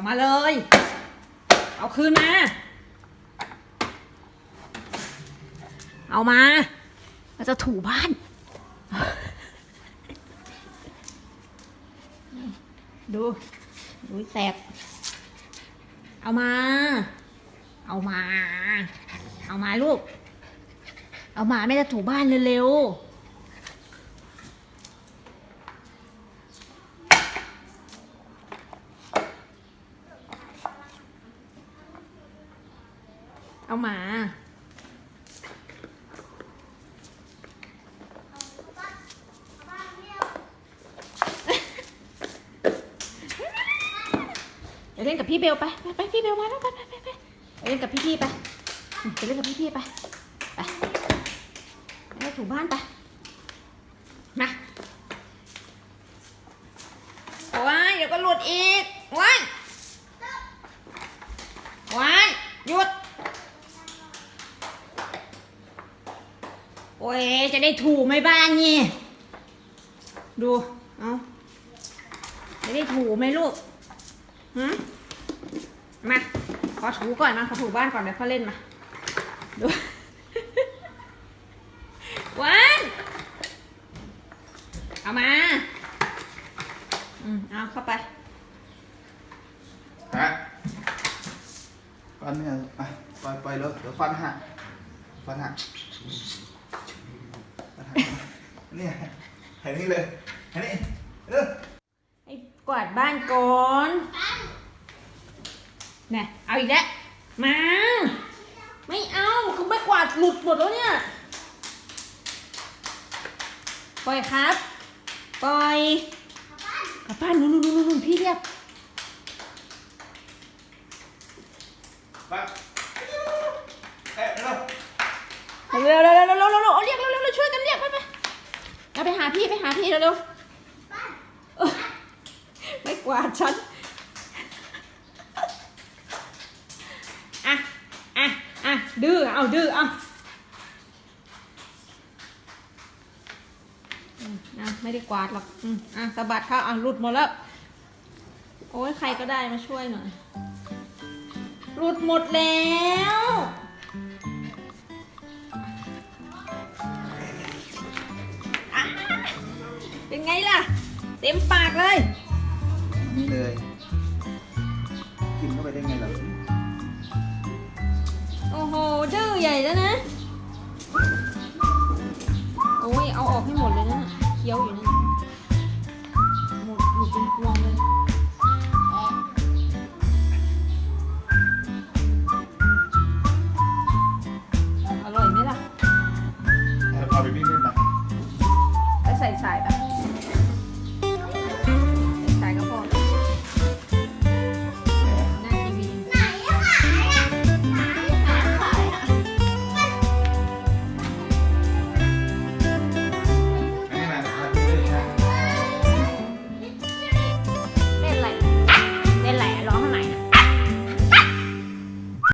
ามาเลย เอาคืนมา เอามาเราจะถูบ้าน ดู ดูแสบเอามา เอามา เอามาลูก เอามาไม่จะถูบ้านเร็วๆ เอามา ไปเล่นกับพี่เบลไป ไปไปพี่เบลมาแล้วไปไปไปไปไปเล่นกับพี่พี่ๆไปอืมไปเล่นกับพี่พี่ๆไป ไปไปถูบ้านไป มาว้ายเดี๋ยวก็หลุดอีกว้ายว้ายหยุด โอ้ยจะได้ถูไหมบ้านนี่ ดู เอาจะได้ถูไหมลูกหืมมา ขอถูก่อนมาขอถูบ้านก่อนเดี๋ยวเขาเล่นมา ดูวันเอามา อืม เอาเข้าไป ฮะฟันเนี่ยอะปล่อยปล่อยเลยเดี๋ยวฟันหักฟันหักฟันหัก เนี่ยเห็นนี่เลยเห็นนี่เออไอ้กวาดบ้านก่อนเนี่ยเอาอีกแล้ว มา ไม่เอาคือไม่กวาดหลุดหมดแล้วเนี่ย ปล่อยครับ ปล่อยกลับบ้านนู่นนู่นนู่นนู่นพี่เรียกฟันเอ๊ะ เร็วเร็วเร็วเร็วเร็วเร็วเร็วเอาเรียกเร็วเร็วเร็วช่วยกันเรียกไปไปเอาไปหาพี่ไปหาพี่เร็วเร็วเออไม่กวาดฉันอะอะอะดื้อเอาดื้อเอาอะไม่ได้กวาดหรอกอืมอะสะบัดเข้าอะหลุดหมดแล้ว โอ้ยใครก็ได้มาช่วยหน่อย หลุดหมดแล้ว ไงล่ะ เต็มปากเลย นี่เลย กินเข้าไปได้ไงล่ะ โอ้โหดื้อใหญ่แล้วนะ